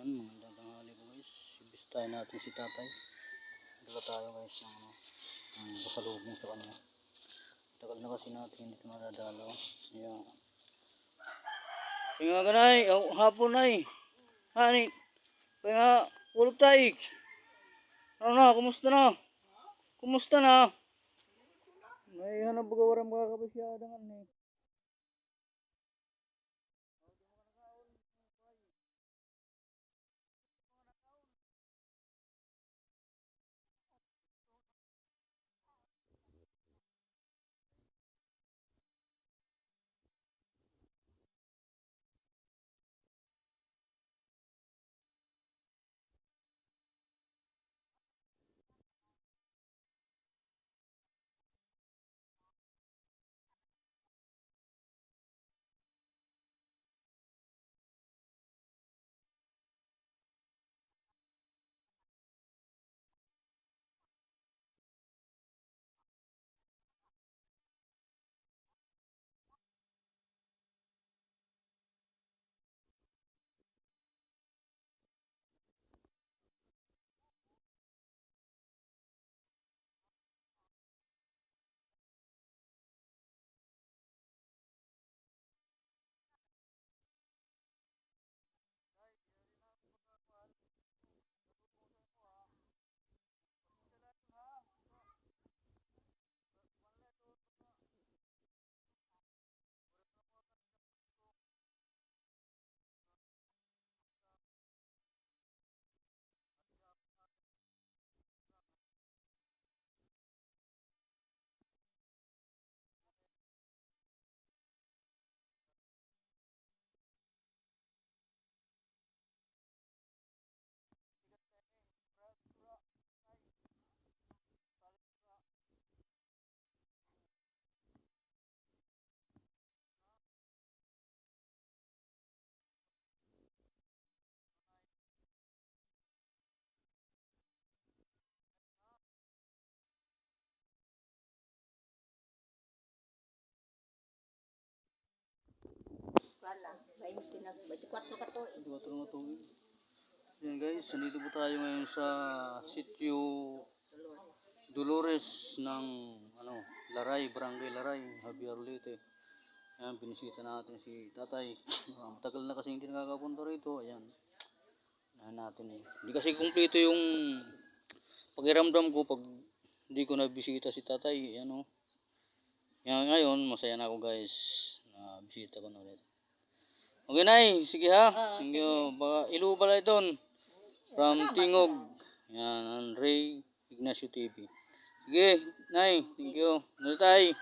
Yan, magandang tanghali po guys. Ibistahin natin si tatay. Dala tayo guys ng ano, ng pasalubong sa kanya. Tagal na kasi natin hindi ito madadalo. Ayan. Pinga ka nay, oh, hapon nay. Hani, pinga, ulog tayo. Ano na, kumusta na? Kumusta na? May hanap bagawaran mga kapisyadangan eh. Wala, 20 na, 24 ka to eh. Dua tulong tubig. Yan guys, nandito po tayo ngayon sa sitio Dolores ng ano, Laray, Barangay Laray, Javier Leyte. Ayan, binisita natin si tatay. Ah, Matagal na kasi hindi nakakapunta rito. Ayan. Ayan natin eh. Hindi kasi kumpleto yung pakiramdam ko pag hindi ko nabisita si tatay. Ayan o. Yan, ngayon, masaya na ako guys. Na bisita ko na ulit. Okay, Nay. Sige ha. Ah, Thank you. Baka ilubala ito. From Tingog. Yan, Ray Ignacio TV. Sige, Nay. Thank you. Ano tayo?